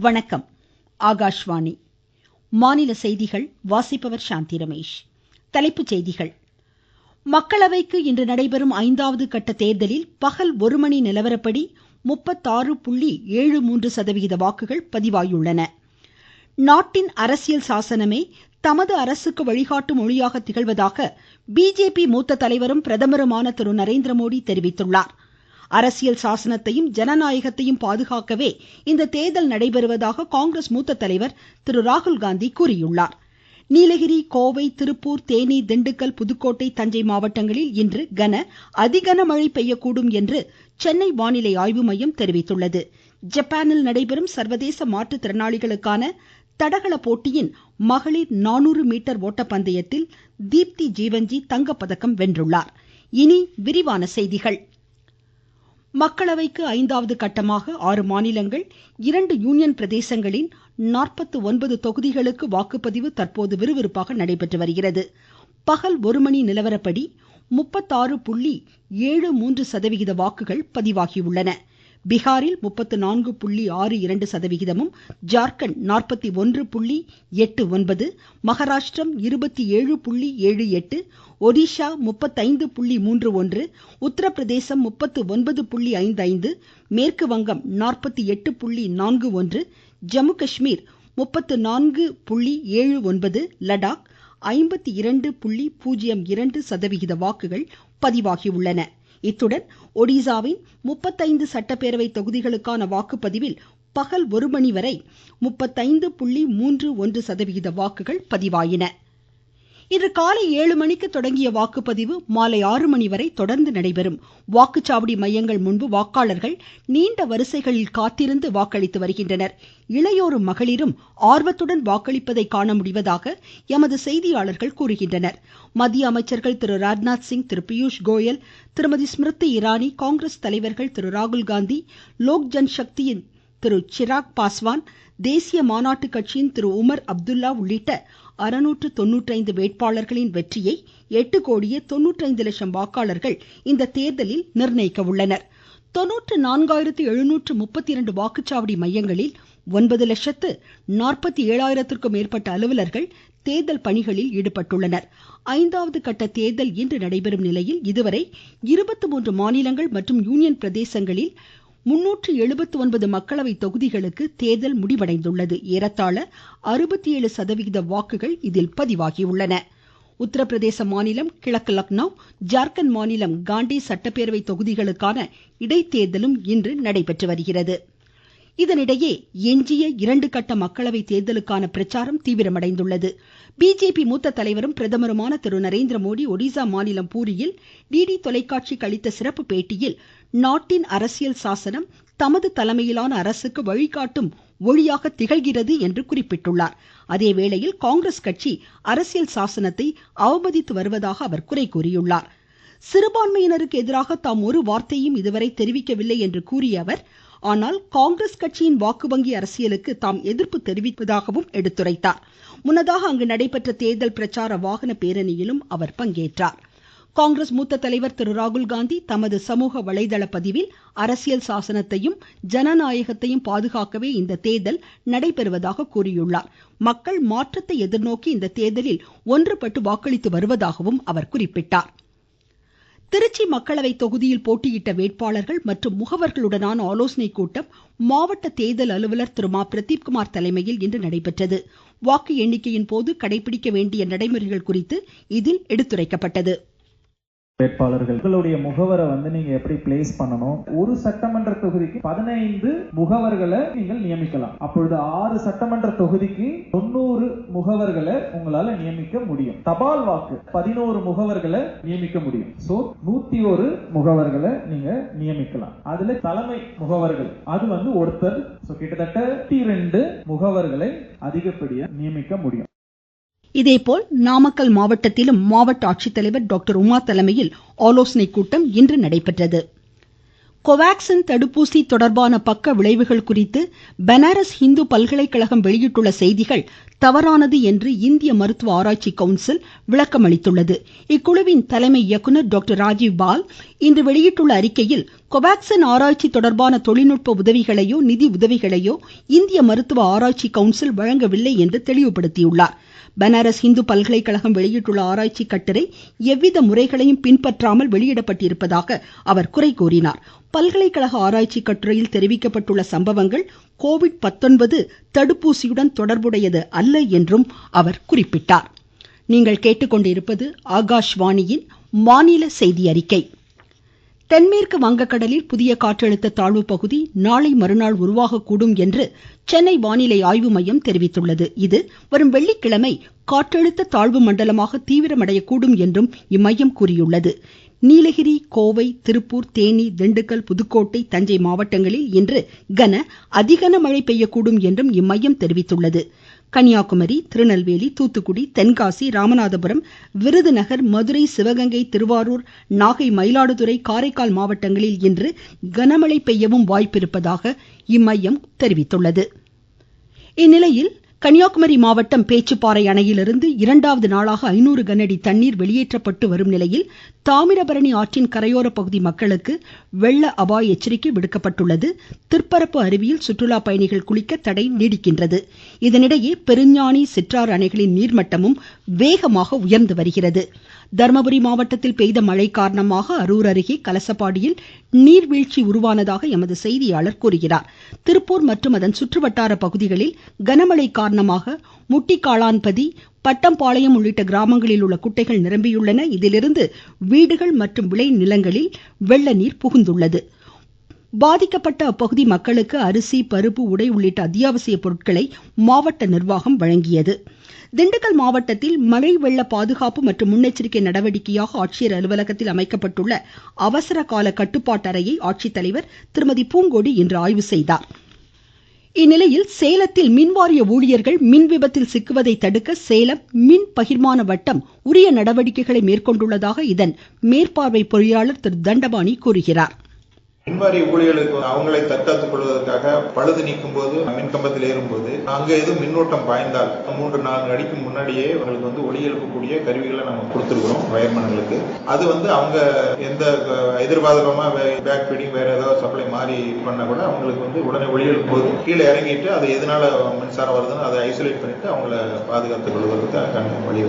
வணக்கம். ஆகாஷ்வாணி. மாநில செய்திகள் வாசிப்பவர் சாந்தி ரமேஷ். தலைப்புச் செய்திகள். மக்களவைக்கு இன்று நடைபெறும் ஐந்தாவது கட்ட தேர்தலில் பகல் ஒரு மணி நிலவரப்படி முப்பத்தாறு புள்ளி ஏழு மூன்று சதவிகித வாக்குகள் பதிவாகியுள்ளன நாட்டின் அரசியல் சாசனமே தமது அரசுக்கு வழிகாட்டும் மொழியாக திகழ்வதாக பிஜேபி மூத்த தலைவரும் பிரதமருமான திரு நரேந்திரமோடி தெரிவித்துள்ளார். அரசியல் சாசனத்தையும் ஜனநாயகத்தையும் பாதுகாக்கவே இந்த தேர்தல் நடைபெறுவதாக காங்கிரஸ் மூத்த தலைவர் திரு ராகுல்காந்தி கூறியுள்ளார். நீலகிரி கோவை திருப்பூர் தேனி திண்டுக்கல் புதுக்கோட்டை தஞ்சை மாவட்டங்களில் இன்று கன அதிகன மழை பெய்யக்கூடும் என்று சென்னை வானிலை ஆய்வு மையம் தெரிவித்துள்ளது. ஜப்பானில் நடைபெறும் சர்வதேச மாற்றுத்திறனாளிகளுக்கான தடகள போட்டியின் மகளிர் நானூறு மீட்டர் ஓட்டப்பந்தயத்தில் தீப்தி ஜீவன்ஜி தங்கப்பதக்கம் வென்றுள்ளார். மக்களவைக்கு ஐந்தாவது கட்டமாக ஆறு மாநிலங்கள் இரண்டு யூனியன் பிரதேசங்களின் நாற்பத்து ஒன்பது தொகுதிகளுக்கு வாக்குப்பதிவு தற்போது விறுவிறுப்பாக நடைபெற்று வருகிறது. பகல் ஒரு மணி நிலவரப்படி முப்பத்தாறு புள்ளி ஏழு மூன்று சதவிகித வாக்குகள் பதிவாகியுள்ளன. பீகாரில் முப்பத்து நான்கு புள்ளி ஆறு இரண்டு சதவிகிதமும் ஜார்க்கண்ட் நாற்பத்தி ஒன்று புள்ளி எட்டு ஒன்பது மகாராஷ்டிரம் இருபத்தி ஏழு புள்ளி ஏழு எட்டு ஒடிஷா முப்பத்தைந்து புள்ளி மூன்று ஒன்று உத்தரப்பிரதேசம் முப்பத்து ஒன்பது புள்ளி ஐந்து ஐந்து மேற்கு வங்கம் நாற்பத்தி எட்டு புள்ளி நான்கு ஒன்று ஜம்மு காஷ்மீர் முப்பத்து நான்கு புள்ளி ஏழு ஒன்பது லடாக் ஐம்பத்தி இரண்டு புள்ளி இரண்டு சதவிகித வாக்குகள் பதிவாகியுள்ளன. இத்துடன் ஒடிசாவின் முப்பத்தைந்து சட்டப்பேரவை தொகுதிகளுக்கான வாக்குப்பதிவில் பகல் ஒரு மணி வரை முப்பத்தைந்து புள்ளி மூன்று ஒன்று சதவிகித வாக்குகள் பதிவாயின. இன்று காலை ஏழு மணிக்கு தொடங்கிய வாக்குப்பதிவு மாலை ஆறு மணி வரை தொடர்ந்து நடைபெறும். வாக்குச்சாவடி மையங்கள் முன்பு வாக்காளர்கள் நீண்ட வரிசைகளில் காத்திருந்து வாக்களித்து வருகின்றனர். இளையோரும் மகளிரும் ஆர்வத்துடன் வாக்களிப்பதை காண முடிவதாக எமது செய்தியாளர்கள் கூறுகின்றனர். மத்திய அமைச்சர்கள் திரு ராஜ்நாத் சிங் திரு பியூஷ் கோயல் திருமதி ஸ்மிருதி இரானி காங்கிரஸ் தலைவர்கள் திரு ராகுல்காந்தி லோக் ஜன்சக்தியின் சக்தியின் திரு சிராக் பாஸ்வான் தேசிய மாநாட்டு கட்சியின் திரு உமர் அப்துல்லா உள்ளிட்ட அறுநூற்று தொண்ணூற்றைந்து வேட்பாளர்களின் வெற்றியை எட்டு கோடியே தொண்ணூற்றைந்து லட்சம் வாக்காளர்கள் இந்த தேர்தலில் நிர்ணயிக்க உள்ளனர் தொண்ணூற்று நான்காயிரத்து எழுநூற்று முப்பத்தி இரண்டு வாக்குச்சாவடி மையங்களில் ஒன்பது லட்சத்து நாற்பத்தி ஏழாயிரத்திற்கும் மேற்பட்ட அலுவலர்கள் தேர்தல் பணிகளில் ஈடுபட்டுள்ளனர். ஐந்தாவது கட்ட தேர்தல் இன்று நடைபெறும் நிலையில் இதுவரை இருபத்தி மூன்று மாநிலங்கள் மற்றும் யூனியன் பிரதேசங்களில் மக்களவை தொகுதிகளுக்கு தேர்தல் முடிவடைந்துள்ளது. ஏறத்தாழ அறுபத்தி ஏழு சதவிகித வாக்குகள் இதில் பதிவாகியுள்ளன. உத்தரப்பிரதேச மாநிலம் கிழக்கு லக்னோ ஜார்க்கண்ட் மாநிலம் காண்டி சட்டப்பேரவை தொகுதிகளுக்கான இடைத்தேர்தலும் இன்று நடைபெற்று வருகிறது. இதனிடையே எஞ்சிய இரண்டு கட்ட மக்களவை தேர்தலுக்கான பிரச்சாரம் தீவிரமடைந்துள்ளது. பிஜேபி மூத்த தலைவரும் பிரதமருமான திரு. நரேந்திரமோடி ஒடிசா மாநிலம் பூரியில் டிடி தொலைக்காட்சிக்கு அளித்த சிறப்பு பேட்டியில் நாட்டின் அரசியல் சாசனம் தமது தலைமையிலான அரசுக்கு வழிகாட்டும் ஒளியாக திகழ்கிறது என்று குறிப்பிட்டுள்ளார். அதேவேளையில் காங்கிரஸ் கட்சி அரசியல் சாசனத்தை அவமதித்து வருவதாக அவர் குறை கூறியுள்ளார். சிறுபான்மையினருக்கு எதிராக தாம் ஒரு வார்த்தையும் இதுவரை தெரிவிக்கவில்லை என்று கூறிய அவர் ஆனால் காங்கிரஸ் கட்சியின் வாக்கு வங்கி அரசியலுக்கு தாம் எதிர்ப்பு தெரிவிப்பதாகவும் எடுத்துரைத்தார். முன்னதாக அங்கு நடைபெற்ற தேர்தல் பிரச்சார வாகன பேரணியிலும் அவர் பங்கேற்றார். காங்கிரஸ் மூத்த தலைவர் திரு ராகுல்காந்தி தமது சமூக வலைதள பதிவில் அரசியல் சாசனத்தையும் ஜனநாயகத்தையும் பாதுகாக்கவே இந்த தேர்தல் நடைபெறுவதாக கூறியுள்ளார். மக்கள் மாற்றத்தை எதிர்நோக்கி இந்த தேர்தலில் ஒன்றுபட்டு வாக்களித்து வருவதாகவும் அவர் குறிப்பிட்டார். திருச்சி மக்களவை தொகுதியில் போட்டியிட்ட வேட்பாளர்கள் மற்றும் முகவர்களுடனான ஆலோசனைக் கூட்டம் மாவட்ட தேர்தல் அலுவலர் திரு மா பிரதீப்குமார் தலைமையில் இன்று நடைபெற்றது. வாக்கு எண்ணிக்கையின் போது கடைபிடிக்க வேண்டிய நடைமுறைகள் குறித்து இதில் எடுத்துரைக்கப்பட்டது. வேட்பாளர்கள். உங்களுடைய முகவரை வந்து நீங்க எப்படி பிளேஸ் பண்ணணும்? ஒரு சட்டமன்ற தொகுதிக்கு பதினைந்து முகவர்களை நீங்கள் நியமிக்கலாம். அப்பொழுது ஆறு சட்டமன்ற தொகுதிக்கு தொண்ணூறு முகவர்களை உங்களால நியமிக்க முடியும். தபால் வாக்கு பதினோரு முகவர்களை நியமிக்க முடியும். சோ நூத்தி ஒரு முகவர்களை நீங்க நியமிக்கலாம். அதுல தலைமை முகவர்கள் அது வந்து ஒருத்தர். கிட்டத்தட்ட ரெண்டு முகவர்களை அதிகப்படியா நியமிக்க முடியும். இதேபோல் நாமக்கல் மாவட்டத்திலும் மாவட்ட ஆட்சித்தலைவர் டாக்டர் உமா தலைமையில் ஆலோசனை கூட்டம் இன்று நடைபெற்றது. கோவாக்சின் தடுப்பூசி தொடர்பான பக்க விளைவுகள் குறித்து பனாரஸ் இந்து பல்கலைக்கழகம் வெளியிட்டுள்ள செய்திகள் தவறானது என்று இந்திய மருத்துவ ஆராய்ச்சி கவுன்சில் விளக்கம் அளித்துள்ளது இக்குழுவின் தலைமை இயக்குனர் டாக்டர் ராஜீவ் பால் இன்று வெளியிட்டுள்ள அறிக்கையில் கோவாக்சின் ஆராய்ச்சி தொடர்பான தொழில்நுட்ப உதவிகளையோ நிதி உதவிகளையோ இந்திய மருத்துவ ஆராய்ச்சி கவுன்சில் வழங்கவில்லை என்று தெளிவுபடுத்தியுள்ளார். பனாரஸ் இந்து பல்கலைக்கழகம் வெளியிட்டுள்ள ஆராய்ச்சி கட்டுரை எவ்வித முறைகளையும் பின்பற்றாமல் வெளியிடப்பட்டிருப்பதாக அவர் குறை கூறினார். பல்கலைக்கழக ஆராய்ச்சி கட்டுரையில் தெரிவிக்கப்பட்டுள்ள சம்பவங்கள் கோவிட் தடுப்பூசியுடன் தொடர்புடையது அல்ல என்றும் அவர் குறிப்பிட்டார். தென்மேற்கு வங்கக்கடலில் புதிய காற்றழுத்த தாழ்வு பகுதி நாளை மறுநாள் உருவாகக்கூடும் என்று சென்னை வானிலை ஆய்வு மையம் தெரிவித்துள்ளது. இது வரும் வெள்ளிக்கிழமை காற்றழுத்த தாழ்வு மண்டலமாக தீவிரமடையக்கூடும் என்றும் இம்மையம் கூறியுள்ளது. நீலகிரி கோவை திருப்பூர் தேனி திண்டுக்கல் புதுக்கோட்டை தஞ்சை மாவட்டங்களில் இன்று கன அதிகன மழை பெய்யக்கூடும் என்றும் இம்மையம் தெரிவித்துள்ளது. கன்னியாகுமரி திருநெல்வேலி தூத்துக்குடி தென்காசி ராமநாதபுரம் விருதுநகர் மதுரை சிவகங்கை திருவாரூர் நாகை மயிலாடுதுறை காரைக்கால் மாவட்டங்களில் இன்று கனமழை பெய்யவும் வாய்ப்பிருப்பதாக இம்மையம் தெரிவித்துள்ளது. இந்நிலையில் கன்னியாகுமரி மாவட்டம் பேச்சுப்பாறை அணையிலிருந்து இரண்டாவது நாளாக ஐநூறு கனஅடி தண்ணீர் வெளியேற்றப்பட்டு வரும் நிலையில் தாமிரபரணி ஆற்றின் கரையோர பகுதி மக்களுக்கு வெள்ள அபாய எச்சரிக்கை விடுக்கப்பட்டுள்ளது. திற்பரப்பு அருவியில் சுற்றுலா பயணிகள் குளிக்க தடை நீடிக்கின்றது. இதனிடையே பெருஞ்சாணி சிற்றாறு அணைகளின் நீர்மட்டமும் வேகமாக உயர்ந்து வருகிறது. தர்மபுரி மாவட்டத்தில் பெய்த மழை காரணமாக அரூர் அருகே கலசப்பாடியில் நீர்வீழ்ச்சி உருவானதாக எமது செய்தியாளர் கூறுகிறார். திருப்பூர் மற்றும் அதன் சுற்றுவட்டார பகுதிகளில் கனமழை காரணமாக முட்டிக்காளான்பதி பட்டம்பாளையம் உள்ளிட்ட கிராமங்களில் உள்ள குட்டைகள் நிரம்பியுள்ளன. இதிலிருந்து வீடுகள் மற்றும் விளைநிலங்களில் வெள்ளநீர் வெள்ள நீர் புகுந்துள்ளது. பாதிக்கப்பட்ட அப்பகுதி மக்களுக்கு அரிசி பருப்பு உடை உள்ளிட்ட அத்தியாவசிய பொருட்களை மாவட்ட நிர்வாகம் வழங்கியது. திண்டுக்கல் மாவட்டத்தில் மழை வெள்ள பாதுகாப்பு மற்றும் முன்னெச்சரிக்கை நடவடிக்கையாக ஆட்சியர் அலுவலகத்தில் அமைக்கப்பட்டுள்ள அவசர கால கட்டுப்பாட்டறையை ஆட்சித்தலைவர் திருமதி பூங்கோடி இன்று ஆய்வு செய்தார். இந்நிலையில் சேலத்தில் மின்வாரிய ஊழியர்கள் மின் விபத்தில் சிக்குவதை தடுக்க சேலம் மின் பகிர்மான வட்டம் உரிய நடவடிக்கைகளை மேற்கொண்டுள்ளதாக இதன் மேற்பார்வை பொறியாளர் திரு தண்டபாணி கூறுகிறார். மின்வாரி ஊழியர்களுக்கு அவங்களை தற்காத்துக் கொள்வதற்காக பழுது நீக்கும் போது மின்கம்பத்தில் ஏறும்போது அங்கே எதுவும் மின்னோட்டம் பாய்ந்தால் மூன்று நான்கு அடிக்கு முன்னாடியே அவங்களுக்கு வந்து ஒளி எழுப்பக்கூடிய கருவிகளை நம்ம கொடுத்துருக்கிறோம் வயர்மன்களுக்கு. அது வந்து அவங்க எந்த எதிர்பாதகமா பேக் ஃபீடிங் வேற ஏதாவது சப்ளை மாறி பண்ணா கூட அவங்களுக்கு வந்து உடனே ஒளி எழுப்பும் போது கீழே இறங்கிட்டு அது எதனால மின்சாரம் வருதுன்னு அதை ஐசோலேட் பண்ணிட்டு அவங்கள பாதுகாத்துக் கொள்வதற்கு வழி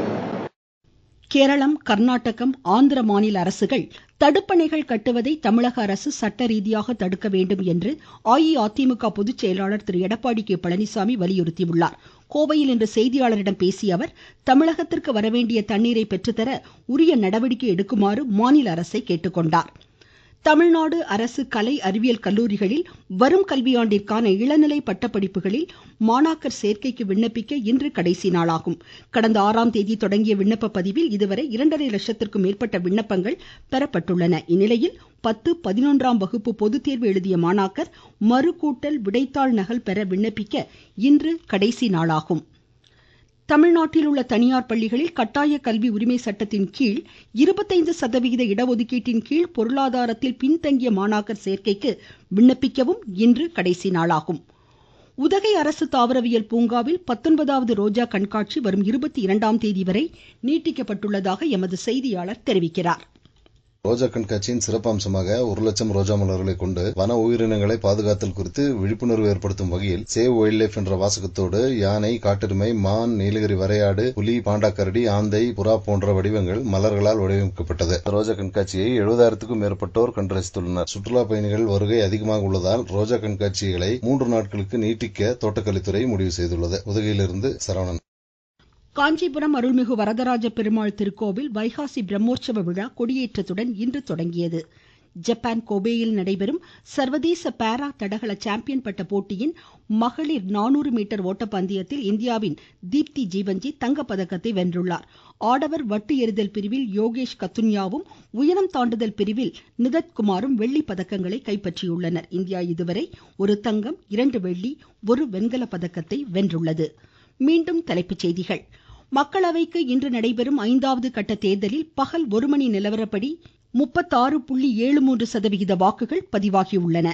கேரளம் கர்நாடகம் ஆந்திர மாநில அரசுகள் தடுப்பணைகள் கட்டுவதை தமிழக அரசு சட்ட ரீதியாக தடுக்க வேண்டும் என்று அஇஅதிமுக பொதுச் செயலாளர் திரு. எடப்பாடி கே. பழனிசாமி வலியுறுத்தியுள்ளார். கோவையில் இன்று செய்தியாளரிடம் பேசிய அவர் தமிழகத்திற்கு வரவேண்டிய தண்ணீரை பெற்றுத்தர உரிய நடவடிக்கை எடுக்குமாறு மாநில அரசை கேட்டுக்கொண்டார். தமிழ்நாடு அரசு கலை அறிவியல் கல்லூரிகளில் வரும் கல்வியாண்டிற்கான இளநிலை பட்டப்படிப்புகளில் மாணாக்கர் சேர்க்கைக்கு விண்ணப்பிக்க இன்று கடைசி நாளாகும். கடந்த ஆறாம் தேதி தொடங்கிய விண்ணப்ப பதிவில் இதுவரை இரண்டரை லட்சத்திற்கும் மேற்பட்ட விண்ணப்பங்கள் பெறப்பட்டுள்ளன. இந்நிலையில் பத்து பதினொன்றாம் வகுப்பு பொதுத்தேர்வு எழுதிய மாணாக்கர் மறுகூட்டல் விடைத்தாள் நகல் பெற விண்ணப்பிக்க இன்று கடைசி நாளாகும். தமிழ்நாட்டில் உள்ள தனியார் பள்ளிகளில் கட்டாய கல்வி உரிமை சட்டத்தின் கீழ் இருபத்தைந்து சதவிகித இடஒதுக்கீட்டின்கீழ் பொருளாதாரத்தில் பின்தங்கிய மாணாக்கர் சேர்க்கைக்கு விண்ணப்பிக்கவும் இன்று கடைசி நாளாகும். உதகை அரசு தாவரவியல் பூங்காவில் பத்தொன்பதாவது ரோஜா கண்காட்சி வரும் இருபத்தி இரண்டாம் தேதி வரை நீட்டிக்கப்பட்டுள்ளதாக எமது செய்தியாளர் தெரிவிக்கிறார். ரோஜா கண்காட்சியின் சிறப்பம்சமாக ஒரு லட்சம் ரோஜா மலர்களை கொண்டு வன உயிரினங்களை பாதுகாத்தல் குறித்து விழிப்புணர்வு ஏற்படுத்தும் வகையில் சேவ் வைல்ட் லைஃப் என்ற வாசகத்தோடு யானை காட்டெருமை மான் நீலகிரி வரையாடு புலி பாண்டாக்கரடி ஆந்தை புறா போன்ற வடிவங்கள் மலர்களால் வடிவமைக்கப்பட்டது. ரோஜா கண்காட்சியை எழுபதாயிரத்துக்கும் மேற்பட்டோர் கண்டு சுற்றுலா பயணிகள் வருகை அதிகமாக உள்ளதால் ரோஜா கண்காட்சிகளை மூன்று நாட்களுக்கு நீட்டிக்க தோட்டக்கலைத்துறை முடிவு செய்துள்ளது. உதகையிலிருந்து சரவணன். காஞ்சிபுரம் அருள்மிகு வரதராஜ பெருமாள் திருக்கோவில் வைகாசி பிரம்மோற்சவ விழா கொடியேற்றத்துடன் இன்று தொடங்கியது. ஜப்பான் கோபேயில் நடைபெறும் சர்வதேச பாரா தடகள சாம்பியன் பட்ட போட்டியின் மகளிர் நானூறு மீட்டர் ஓட்டப்பந்தயத்தில் இந்தியாவின் தீப்தி ஜீவன்ஜி தங்கப்பதக்கத்தை வென்றுள்ளார். ஆடவர் வட்டு எறிதல் பிரிவில் யோகேஷ் கத்துன்யாவும் உயரம் தாண்டுதல் பிரிவில் நிதத்குமாரும் வெள்ளி பதக்கங்களை கைப்பற்றியுள்ளனர். இந்தியா இதுவரை ஒரு தங்கம் இரண்டு வெள்ளி ஒரு வெண்கல பதக்கத்தை வென்றுள்ளது. மீண்டும் தலைப்புச் செய்திகள். மக்களவைக்கு இன்று நடைபெறும் ஐந்தாவது கட்ட தேர்தலில் பகல் ஒரு மணி நிலவரப்படி முப்பத்தாறு புள்ளி ஏழு மூன்று சதவிகித வாக்குகள் பதிவாகியுள்ளன.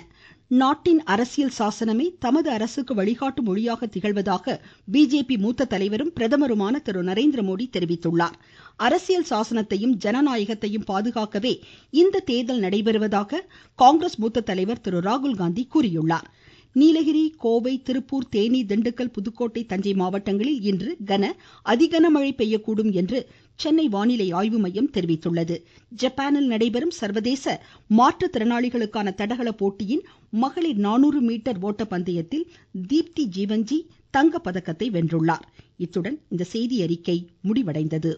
நாட்டின் அரசியல் சாசனமே தமது அரசுக்கு வழிகாட்டும் மொழியாக திகழ்வதாக பிஜேபி மூத்த தலைவரும் பிரதமருமான திரு நரேந்திர மோடி தெரிவித்துள்ளார். அரசியல் சாசனத்தையும் ஜனநாயகத்தையும் பாதுகாக்கவே இந்த தேர்தல் நடைபெறுவதாக காங்கிரஸ் மூத்த தலைவர் திரு ராகுல் காந்தி கூறியுள்ளார். நீலகிரி கோவை திருப்பூர் தேனி திண்டுக்கல் புதுக்கோட்டை தஞ்சை மாவட்டங்களில் இன்று கன அதிகன மழை பெய்யக்கூடும் என்று சென்னை வானிலை ஆய்வு மையம் தெரிவித்துள்ளது. ஜப்பானில் நடைபெறும் சர்வதேச மாற்றுத்திறனாளிகளுக்கான தடகள போட்டியின் மகளிர் நானூறு மீட்டர் ஓட்ட பந்தயத்தில் தீப்தி ஜீவன்ஜி தங்க பதக்கத்தை வென்றுள்ளார். இத்துடன் இந்த செய்தி அறிக்கை முடிவடைந்தது.